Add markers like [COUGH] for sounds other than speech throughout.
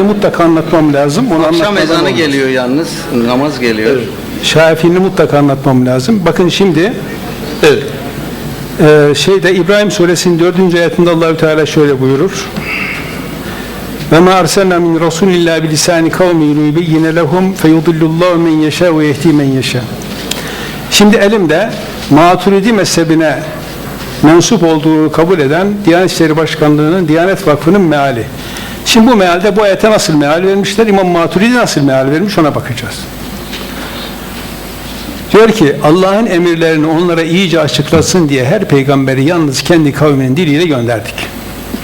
Şafii'ni mutlaka anlatmam lazım. Onu Akşam ezanı olmaz. geliyor yalnız. Namaz geliyor. Şafii'ni mutlaka anlatmam lazım. Bakın şimdi Evet. e, şeyde İbrahim suresinin 4. ayetinde Allahü Teala şöyle buyurur. Ve ma arsalna min rasulin illa bi lisani kavmin yubeyyine lehum feyudillullahu men yeşâ ve yehdi men yeşâ. Şimdi elimde Maturidi mezhebine mensup olduğunu kabul eden Diyanet İşleri Başkanlığı'nın Diyanet Vakfı'nın meali. Şimdi bu mealde bu ayete nasıl meal vermişler? İmam Maturidi nasıl meal vermiş ona bakacağız. Diyor ki Allah'ın emirlerini onlara iyice açıklasın diye her peygamberi yalnız kendi kavminin diliyle gönderdik.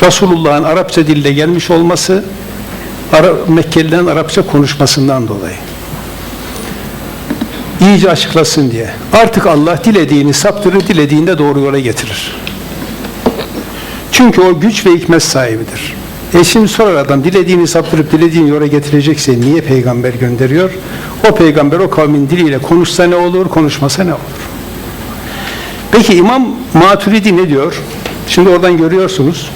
Resulullah'ın Arapça dilde gelmiş olması Ara, Arapça konuşmasından dolayı. İyice açıklasın diye. Artık Allah dilediğini saptırır, dilediğinde doğru yola getirir. Çünkü o güç ve hikmet sahibidir. E şimdi sorar adam dilediğini saptırıp dilediğini yola getirecekse niye peygamber gönderiyor? O peygamber o kavmin diliyle konuşsa ne olur, konuşmasa ne olur? Peki İmam Maturidi ne diyor? Şimdi oradan görüyorsunuz.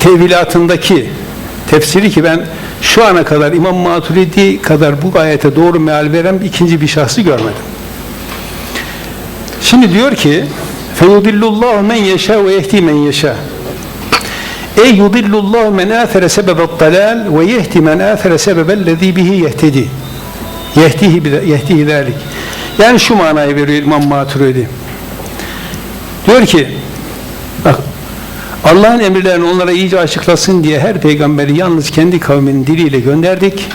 Tevilatındaki tefsiri ki ben şu ana kadar İmam Maturidi kadar bu ayete doğru meal veren ikinci bir şahsı görmedim. Şimdi diyor ki feyudillullahu men yeşâ ve yehdi men yeşâ Ey yudillullahu men âfere sebebet dalal ve yehdi men âfere sebebellezî bihi yehtedi. Yehdihi, yehdihi zâlik. Yani şu manayı veriyor İmam Maturidi. Diyor ki bak Allah'ın emirlerini onlara iyice açıklasın diye her peygamberi yalnız kendi kavminin diliyle gönderdik.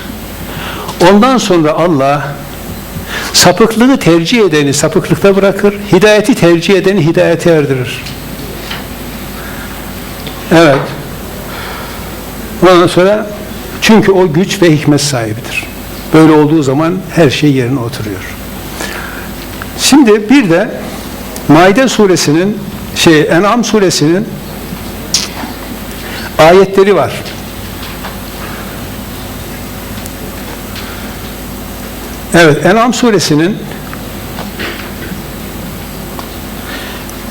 Ondan sonra Allah sapıklığı tercih edeni sapıklıkta bırakır, hidayeti tercih edeni hidayete erdirir. Evet. Ondan sonra çünkü o güç ve hikmet sahibidir. Böyle olduğu zaman her şey yerine oturuyor. Şimdi bir de Maide suresinin şey En'am suresinin ayetleri var. Evet, En'am suresinin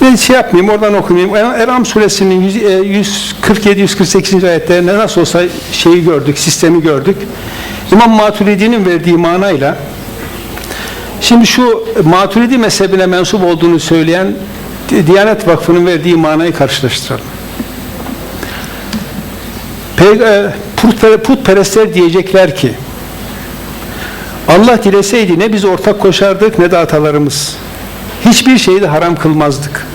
ben şey yapmayayım, oradan okumayayım. En- En'am suresinin yüz- e, 147-148. ayetlerinde nasıl olsa şeyi gördük, sistemi gördük. İmam Maturidi'nin verdiği manayla Şimdi şu Maturidi mezhebine mensup olduğunu söyleyen Diyanet Vakfı'nın verdiği manayı karşılaştıralım. E, putper- putperestler diyecekler ki Allah dileseydi ne biz ortak koşardık ne de atalarımız. Hiçbir şeyi de haram kılmazdık.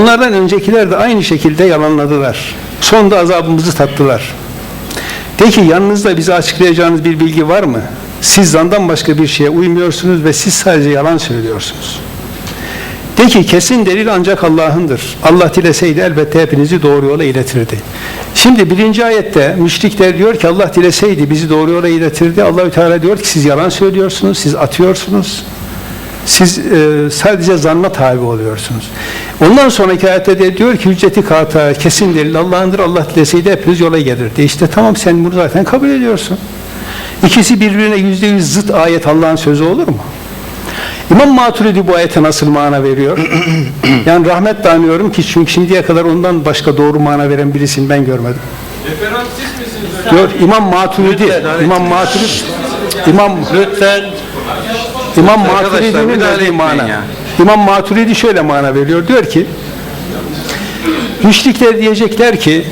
Onlardan öncekiler de aynı şekilde yalanladılar. Sonunda azabımızı tattılar. De ki yanınızda bize açıklayacağınız bir bilgi var mı? Siz zandan başka bir şeye uymuyorsunuz ve siz sadece yalan söylüyorsunuz. De ki kesin delil ancak Allah'ındır. Allah dileseydi elbette hepinizi doğru yola iletirdi. Şimdi birinci ayette müşrikler diyor ki Allah dileseydi bizi doğru yola iletirdi. Allahü Teala diyor ki siz yalan söylüyorsunuz, siz atıyorsunuz. Siz e, sadece zanna tabi oluyorsunuz. Ondan sonraki ayette de diyor ki hücceti kata kesin delil Allah'ındır. Allah dileseydi hepiniz yola gelirdi. İşte tamam sen bunu zaten kabul ediyorsun. İkisi birbirine yüzde yüz zıt ayet Allah'ın sözü olur mu? İmam Maturidi bu ayete nasıl mana veriyor? [CLEARS THROAT] yani rahmetle anıyorum ki çünkü şimdiye kadar ondan başka doğru mana veren birisini ben görmedim. Referans siz misiniz İmam Maturidi, İmam Maturidi, İmam Lütfen İmam Maturidi'nin verdiği mana. ya. İmam Maturidi şöyle mana veriyor. Diyor ki müşrikler diyecekler ki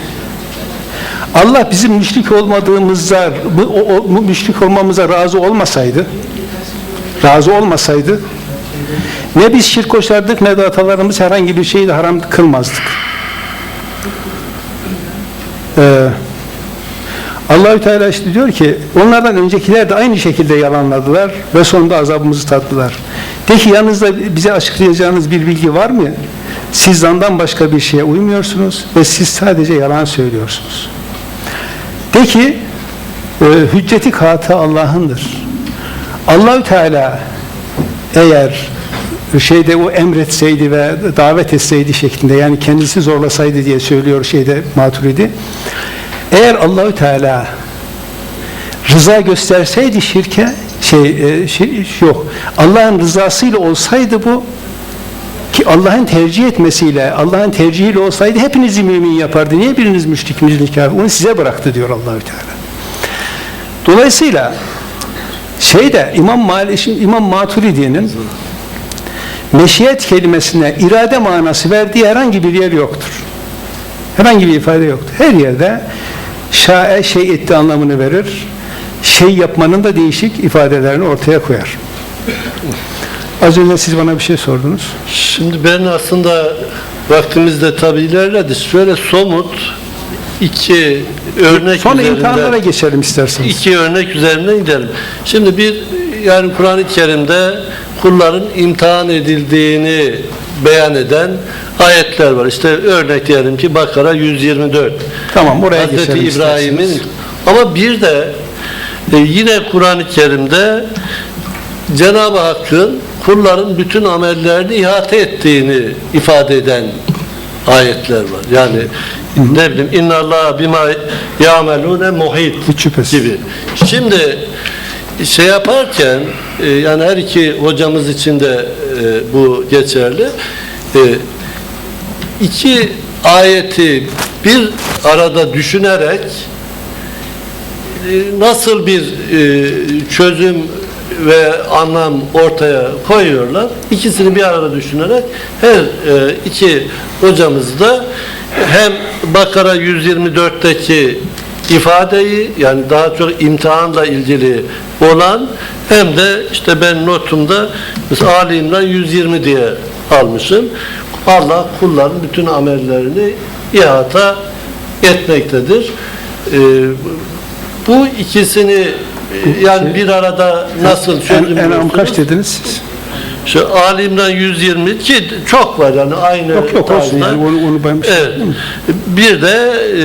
Allah bizim müşrik olmadığımızda bu, o, o- müşrik olmamıza razı olmasaydı razı olmasaydı ne biz şirk koşardık ne de atalarımız herhangi bir şeyi de haram kılmazdık. Ee, Allahü Teala işte diyor ki onlardan öncekiler de aynı şekilde yalanladılar ve sonunda azabımızı tattılar. De ki yanınızda bize açıklayacağınız bir bilgi var mı? Siz zandan başka bir şeye uymuyorsunuz ve siz sadece yalan söylüyorsunuz. De ki e, hücceti kata Allah'ındır. Allahü Teala eğer şeyde o emretseydi ve davet etseydi şeklinde yani kendisi zorlasaydı diye söylüyor şeyde Maturidi. Eğer Allahü Teala rıza gösterseydi şirke şey, e, şey yok. Allah'ın rızasıyla olsaydı bu ki Allah'ın tercih etmesiyle, Allah'ın tercihiyle olsaydı hepinizi mümin yapardı. Niye biriniz müşrik, kafir? Onu size bıraktı diyor Allahü Teala. Dolayısıyla şeyde İmam Malik İmam Maturidi'nin meşiyet kelimesine irade manası verdiği herhangi bir yer yoktur. Herhangi bir ifade yoktur. Her yerde şae şey etti anlamını verir. Şey yapmanın da değişik ifadelerini ortaya koyar. Az önce siz bana bir şey sordunuz. Şimdi ben aslında vaktimizde tabi ilerledi. Şöyle somut iki örnek Sonra üzerinden imtihanlara geçelim isterseniz. iki örnek üzerinden gidelim. Şimdi bir yani Kur'an-ı Kerim'de kulların imtihan edildiğini beyan eden ayetler var. İşte örnek diyelim ki Bakara 124. Tamam oraya Hazreti İbrahim'in ama bir de e, yine Kur'an-ı Kerim'de Cenab-ı Hakk'ın kulların bütün amellerini ihate ettiğini ifade eden ayetler var. Yani ne bileyim inna Allah bima ya'melune muhit gibi. Şimdi şey yaparken e, yani her iki hocamız için de e, bu geçerli. E, iki ayeti bir arada düşünerek e, nasıl bir e, çözüm ve anlam ortaya koyuyorlar. İkisini bir arada düşünerek her e, iki hocamız da hem Bakara 124'teki ifadeyi yani daha çok imtihanla ilgili olan hem de işte ben notumda mesela Ali İmran 120 diye almışım. Allah kulların bütün amellerini ihata etmektedir. Ee, bu ikisini yani bir arada nasıl En, çözümlüyorsunuz? en kaç dediniz siz? Şu Ali İmran 120 ki çok var yani aynı Yok yok olsun yani onu, onu ben Evet. Bir de e,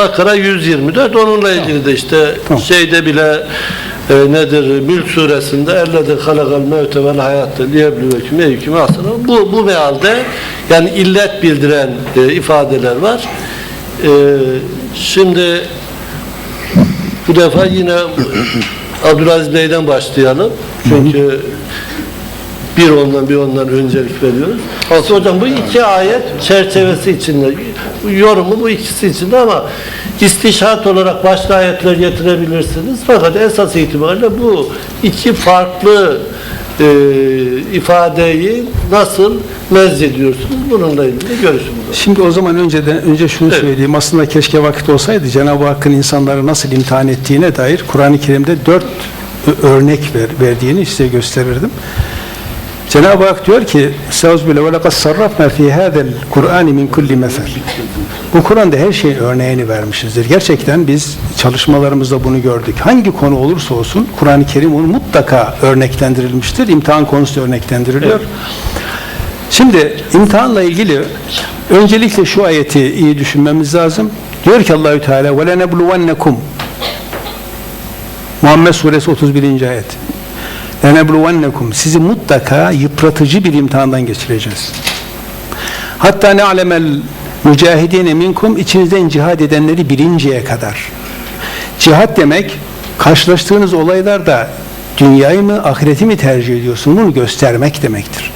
Bakara 124 onunla ilgili de işte Tamam. şeyde bile e, nedir Mülk suresinde ellezî halakal mevte vel hayatte liyebluvekum eyyüküm ahsenu bu bu mealde yani illet bildiren e, ifadeler var. E, şimdi bu defa yine Abdülaziz Bey'den başlayalım. Çünkü bir ondan bir ondan öncelik veriyoruz. Aslında hocam bu iki ayet çerçevesi içinde. Yorumu bu ikisi içinde ama istişat olarak başka ayetler getirebilirsiniz. Fakat esas itibariyle bu iki farklı e, ifadeyi nasıl mezzediyorsunuz? Bununla ilgili görüşümüz var. Şimdi o zaman önceden önce şunu Evet. söyleyeyim. Aslında keşke vakit olsaydı Cenab-ı Hakk'ın insanları nasıl imtihan ettiğine dair Kur'an-ı Kerim'de dört örnek ver, verdiğini size gösterirdim. Cenab-ı Hak diyor ki Estağfirullah ve lekad sarrafna fi hadal Kur'ani min kulli mesel. Bu Kur'an'da her şeyin örneğini vermişizdir. Gerçekten biz çalışmalarımızda bunu gördük. Hangi konu olursa olsun Kur'an-ı Kerim onu mutlaka örneklendirilmiştir. İmtihan konusu örneklendiriliyor. Şimdi imtihanla ilgili öncelikle şu ayeti iyi düşünmemiz lazım. Diyor ki Allahü Teala ve lenebluvennekum Muhammed suresi 31. ayet. Lenebluvennekum sizi mutlaka yıpratıcı bir imtihandan geçireceğiz. Hatta ne alemel mücahidine minkum içinizden cihad edenleri bilinceye kadar. Cihat demek karşılaştığınız olaylarda dünyayı mı ahireti mi tercih ediyorsun bunu göstermek demektir.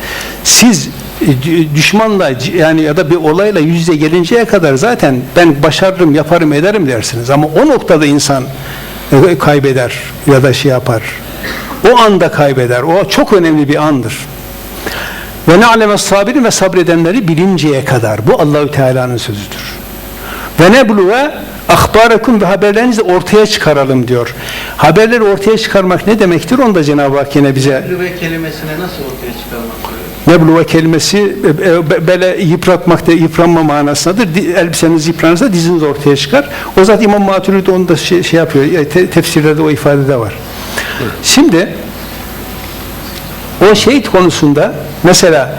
Siz e, dü- düşmanla yani ya da bir olayla yüz yüze gelinceye kadar zaten ben başarırım yaparım ederim dersiniz ama o noktada insan e, kaybeder ya da şey yapar. O anda kaybeder. O çok önemli bir andır. Ve ne aleme sabirin ve sabredenleri bilinceye kadar. Bu Allahü Teala'nın sözüdür. Ve ne buluve ahbarakum ve haberlerinizi ortaya çıkaralım diyor. Haberleri ortaya çıkarmak ne demektir? Onu da Cenab-ı Hak yine bize Rüve kelimesine nasıl ortaya çıkarmak? Nebluve kelimesi e, e, böyle yıpratmak da yıpranma manasındadır. Elbiseniz yıpranırsa diziniz ortaya çıkar. O zaten İmam Maturidi onu da şey, şey yapıyor. e, te- tefsirlerde o ifade de var. Şimdi o şehit konusunda mesela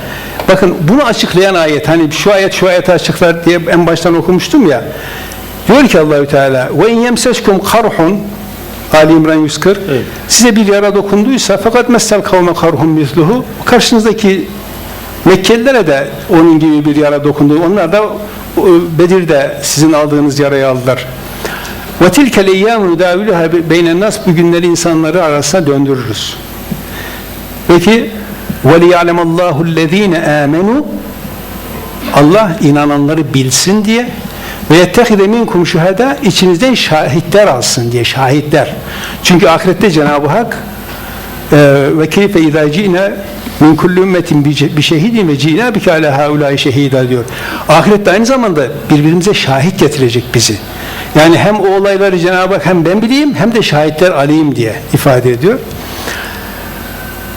bakın bunu açıklayan ayet hani şu ayet şu ayeti açıklar diye en baştan okumuştum ya. Diyor ki Allahü Teala ve in yemseskum karhun Ali İmran 140 size bir yara dokunduysa fakat messel kavme karhun misluhu karşınızdaki Mekkelilere de onun gibi bir yara dokundu. Onlar da e, Bedir'de sizin aldığınız yarayı aldılar. Ve tilkel eyyâmü nudâvilühâ beynen nas bu günleri insanları arasına döndürürüz. Peki وَلِيَعْلَمَ اللّٰهُ الَّذ۪ينَ آمَنُوا Allah inananları bilsin diye Ve yettehide minkum şuhada içinizden şahitler alsın diye şahitler. Çünkü ahirette Cenab-ı Hak e, ve keyfe izâ ci'ne min kulli ümmetin bi şehidin ve ci'na bike ala haulâi şehîdâ diyor. Ahirette aynı zamanda birbirimize şahit getirecek bizi. Yani hem o olayları Cenab-ı Hak hem ben bileyim hem de şahitler alayım diye ifade ediyor.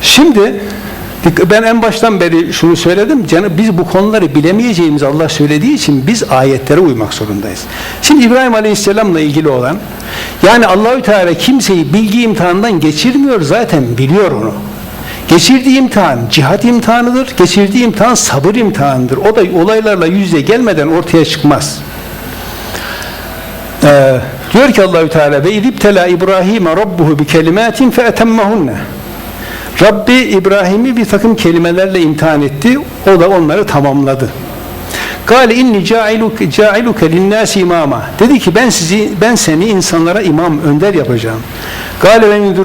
Şimdi ben en baştan beri şunu söyledim. Canım biz bu konuları bilemeyeceğimiz Allah söylediği için biz ayetlere uymak zorundayız. Şimdi İbrahim Aleyhisselam'la ilgili olan yani Allahü Teala kimseyi bilgi imtihanından geçirmiyor zaten biliyor onu. Geçirdiği imtihan cihat imtihanıdır. Geçirdiği imtihan sabır imtihanıdır. O da olaylarla yüz yüze gelmeden ortaya çıkmaz. Ee, diyor ki Allahü Teala ve idiptela İbrahim Rabbuhu bi kelimatin fe etemmehunne. Rabbi İbrahim'i bir takım kelimelerle imtihan etti. O da onları tamamladı. Gale inni ca'iluke ca'iluke linnâsi imama. Dedi ki ben sizi ben seni insanlara imam önder yapacağım. Gale ve min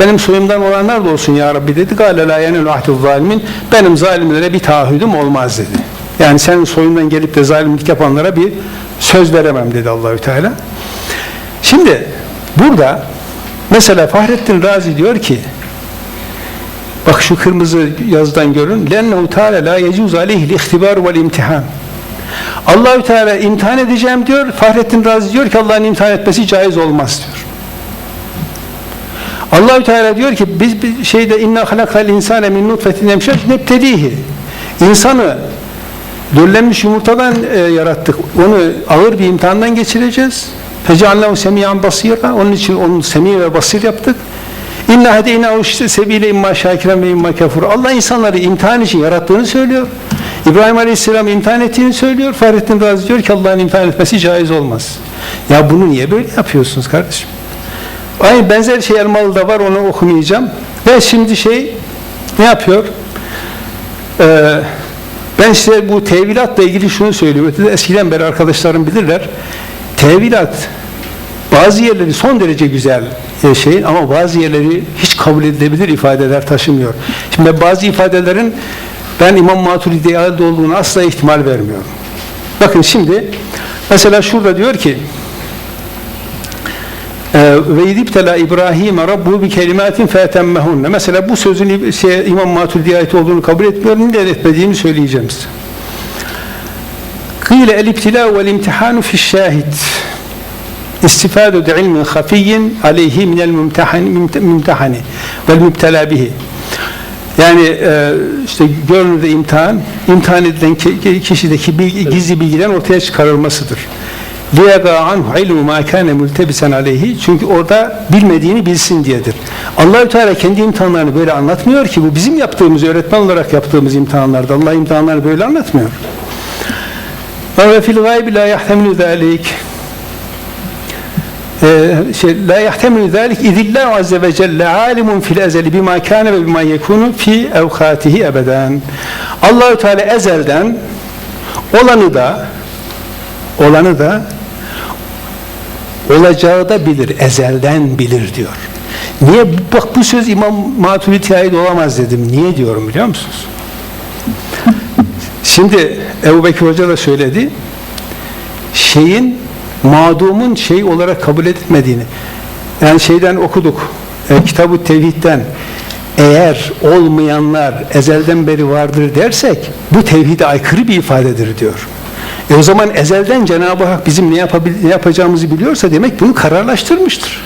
benim soyumdan olanlar da olsun ya Rabbi dedi. Gale la yenelu ahdü zalimin. Benim zalimlere bir taahhüdüm olmaz dedi. Yani senin soyundan gelip de zalimlik yapanlara bir söz veremem dedi Allahü Teala. Şimdi burada mesela Fahrettin Razi diyor ki Bak şu kırmızı yazdan görün. Lennehu Teala la yecuz aleyhil ihtibar vel imtihan. Allahü Teala imtihan edeceğim diyor. Fahrettin Razi diyor ki Allah'ın imtihan etmesi caiz olmaz diyor. Allahü Teala diyor ki biz bir şeyde inna halakal insane min nutfetin emşer nebtedihi. İnsanı döllenmiş yumurtadan e, yarattık. Onu ağır bir imtihandan geçireceğiz. Feceallahu semiyan basira. Onun için onu semi ve basir yaptık. İnna hedeyna işte sebile imma şakiren ve imma kafur. Allah insanları imtihan için yarattığını söylüyor. İbrahim Aleyhisselam imtihan ettiğini söylüyor. Fahrettin Razi diyor ki Allah'ın imtihan etmesi caiz olmaz. Ya bunu niye böyle yapıyorsunuz kardeşim? Aynı benzer şey Elmalı'da var onu okumayacağım. Ve şimdi şey ne yapıyor? Ee, ben size bu tevilatla ilgili şunu söylüyorum. Eskiden beri arkadaşlarım bilirler. Tevilat bazı yerleri son derece güzel e, şeyin ama bazı yerleri hiç kabul edilebilir ifadeler taşımıyor. Şimdi bazı ifadelerin ben İmam Maturidi'ye ait olduğunu asla ihtimal vermiyorum. Bakın şimdi mesela şurada diyor ki ve idiptela İbrahim Rabbu bi kelimatin fetemmehunne. Mesela bu sözün şey, İmam Maturidi'ye ait olduğunu kabul etmiyorum. Neden etmediğimi söyleyeceğim size. Kıyle el ibtila vel imtihanu fi şahid istifade ilmin hafiyin aleyhi minel mümtehani vel müptela bihi. Yani e, işte görünürde imtihan, imtihan edilen kişideki bilgi, gizli bilgilerin ortaya çıkarılmasıdır. لِيَقَا عَنْهُ عِلْمُ مَا كَانَ مُلْتَبِسًا aleyhi Çünkü orada bilmediğini bilsin diyedir. Allahü Teala kendi imtihanlarını böyle anlatmıyor ki bu bizim yaptığımız, öğretmen olarak yaptığımız imtihanlarda. Allah imtihanlarını böyle anlatmıyor. Ve fil gaybi la yahtemilu zalik şey, la yahtemilu zalik idillahu azze ve celle alimun fil ezeli bima kana ve bima yekunu fi evkatihi ebeden. Allahü Teala ezelden olanı da olanı da olacağı da bilir, ezelden bilir diyor. Niye? Bak bu söz İmam Maturidi'ye ait olamaz dedim. Niye diyorum biliyor musunuz? [LAUGHS] Şimdi Ebu Bekir Hoca da söyledi. Şeyin mağdumun şey olarak kabul edilmediğini yani şeyden okuduk e, kitab-ı tevhidden eğer olmayanlar ezelden beri vardır dersek bu tevhide aykırı bir ifadedir diyor. E o zaman ezelden Cenab-ı Hak bizim ne, yapabil- ne yapacağımızı biliyorsa demek bunu kararlaştırmıştır.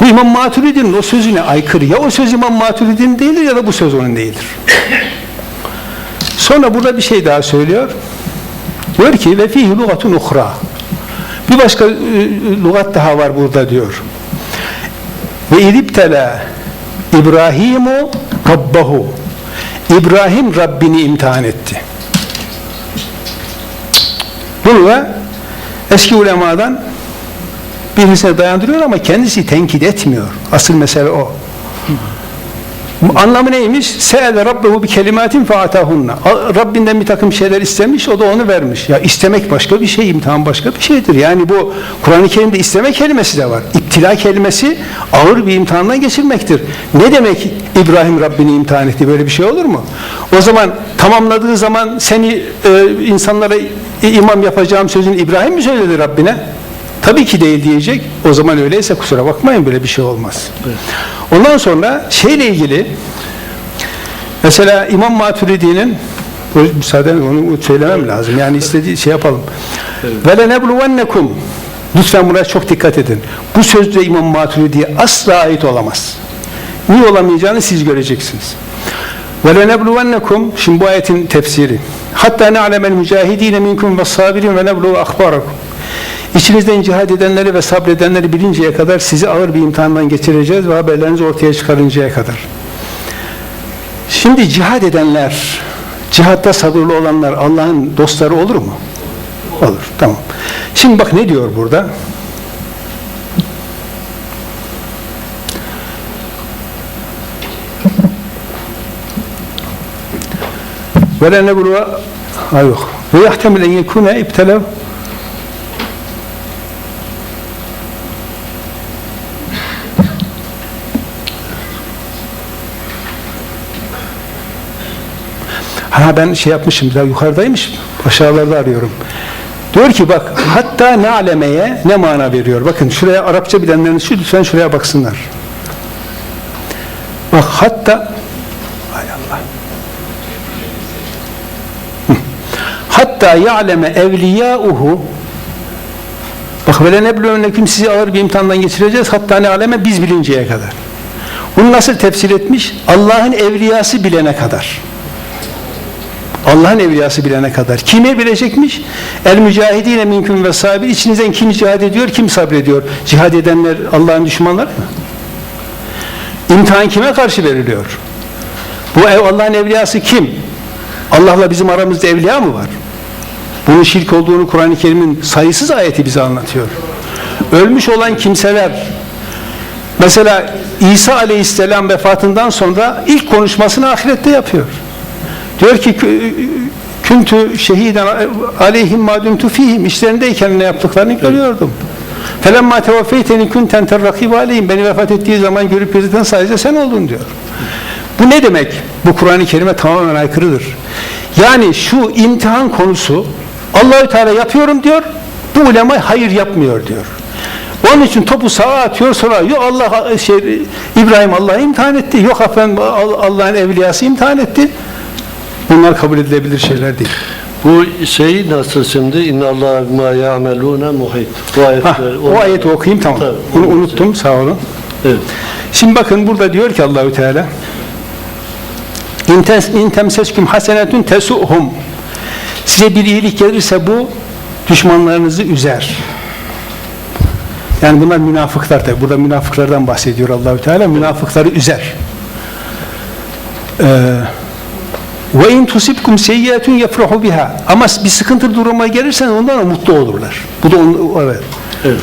Bu İmam Maturidi'nin o sözüne aykırı. Ya o söz İmam Maturidi'nin değildir ya da bu söz onun değildir. Sonra burada bir şey daha söylüyor. Diyor ki ve fihi lugatun uhra. Bir başka e, lügat daha var burada diyor. Ve idiptela İbrahimu Rabbahu. İbrahim Rabbini imtihan etti. Bunu eski ulemadan birisine dayandırıyor ama kendisi tenkit etmiyor. Asıl mesele o. Anlamı neymiş? Se'ele rabbehu bi kelimatin fe atahunna. A- Rabbinden bir takım şeyler istemiş, o da onu vermiş. Ya istemek başka bir şey, imtihan başka bir şeydir. Yani bu Kur'an-ı Kerim'de isteme kelimesi de var. İptila kelimesi ağır bir imtihandan geçirmektir. Ne demek İbrahim Rabbini imtihan etti? Böyle bir şey olur mu? O zaman tamamladığı zaman seni e, insanlara imam yapacağım sözünü İbrahim mi söyledi Rabbine? Tabii ki değil diyecek. O zaman öyleyse kusura bakmayın böyle bir şey olmaz. Ondan sonra şeyle ilgili mesela İmam Maturidi'nin müsaaden onu söylemem lazım. Yani istediği şey yapalım. Ve lenebluvennekum Lütfen buna çok dikkat edin. Bu sözde İmam Maturidi'ye asla ait olamaz. Niye olamayacağını siz göreceksiniz. Ve lenebluvennekum şimdi bu ayetin tefsiri. Hatta ne'lemel mücahidine minkum ve sabirin ve neblu akbarakum. İçinizden cihad edenleri ve sabredenleri bilinceye kadar sizi ağır bir imtihandan geçireceğiz ve haberlerinizi ortaya çıkarıncaya kadar. Şimdi cihad edenler, cihatta sabırlı olanlar Allah'ın dostları olur mu? Olur. Tamam. Şimdi bak ne diyor burada? La nebluve ha yok. Ve yahtemil en yekune ibtelev Ha ben şey yapmışım, daha yukarıdaymış, aşağılarda arıyorum. Diyor ki bak, hatta ne alemeye ne mana veriyor. Bakın şuraya Arapça bilenleriniz şu lütfen şuraya baksınlar. Bak hatta hay Allah. Hatta ya'leme evliyauhu Bak vele nebluvennekum sizi ağır bir imtihandan geçireceğiz. Hatta ne aleme biz bilinceye kadar. Bunu nasıl tefsir etmiş? Allah'ın evliyası bilene kadar. Allah'ın evliyası bilene kadar. Kime bilecekmiş? El mücahidine minküm ve sabir. İçinizden kim cihad ediyor, kim sabrediyor? Cihad edenler Allah'ın düşmanları mı? İmtihan kime karşı veriliyor? Bu ev Allah'ın evliyası kim? Allah'la bizim aramızda evliya mı var? Bunun şirk olduğunu Kur'an-ı Kerim'in sayısız ayeti bize anlatıyor. Ölmüş olan kimseler mesela İsa Aleyhisselam vefatından sonra ilk konuşmasını ahirette yapıyor. Diyor ki küntü şehiden aleyhim madumtu fihim işlerindeyken ne yaptıklarını görüyordum. Felemma tevaffeyteni kunten terrakibe aleyhim beni vefat ettiği zaman görüp gözeten sadece sen oldun diyor. Bu ne demek? Bu Kur'an-ı Kerim'e tamamen aykırıdır. Yani şu imtihan konusu Allahü Teala yapıyorum diyor. Bu ulema hayır yapmıyor diyor. Onun için topu sağa atıyor sonra yok Allah şey İbrahim Allah'ı imtihan etti. Yok efendim Allah'ın evliyası imtihan etti. Bunlar kabul edilebilir şeyler değil. Bu şeyi nasıl şimdi? İnna Allah bima ya'melune muhit. Bu ayetler. o ayeti okuyayım tamam. Tabii, Bunu unuttum sağ olun. Evet. Şimdi bakın burada diyor ki Allahü Teala İn temsesküm hasenetun tesuhum Size bir iyilik gelirse bu düşmanlarınızı üzer. Yani bunlar münafıklar tabi. Burada münafıklardan bahsediyor Allahü Teala. Münafıkları üzer. Ee, ve in tusibkum seyyiyetun yefrahu biha. Ama bir sıkıntı duruma gelirsen ondan da mutlu olurlar. Bu da on, evet. Evet.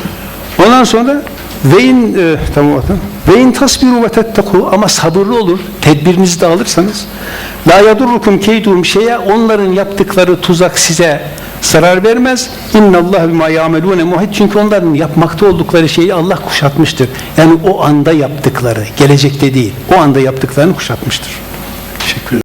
Ondan sonra ve in e, tamam bakın. Ve in tasbiru ve tetteku ama sabırlı olur. Tedbirinizi de alırsanız la yadurrukum keyduhum şeye onların yaptıkları tuzak size zarar vermez. İnna Allah bima yamelune muhit çünkü onların yapmakta oldukları şeyi Allah kuşatmıştır. Yani o anda yaptıkları, gelecekte değil. O anda yaptıklarını kuşatmıştır. Teşekkür ederim.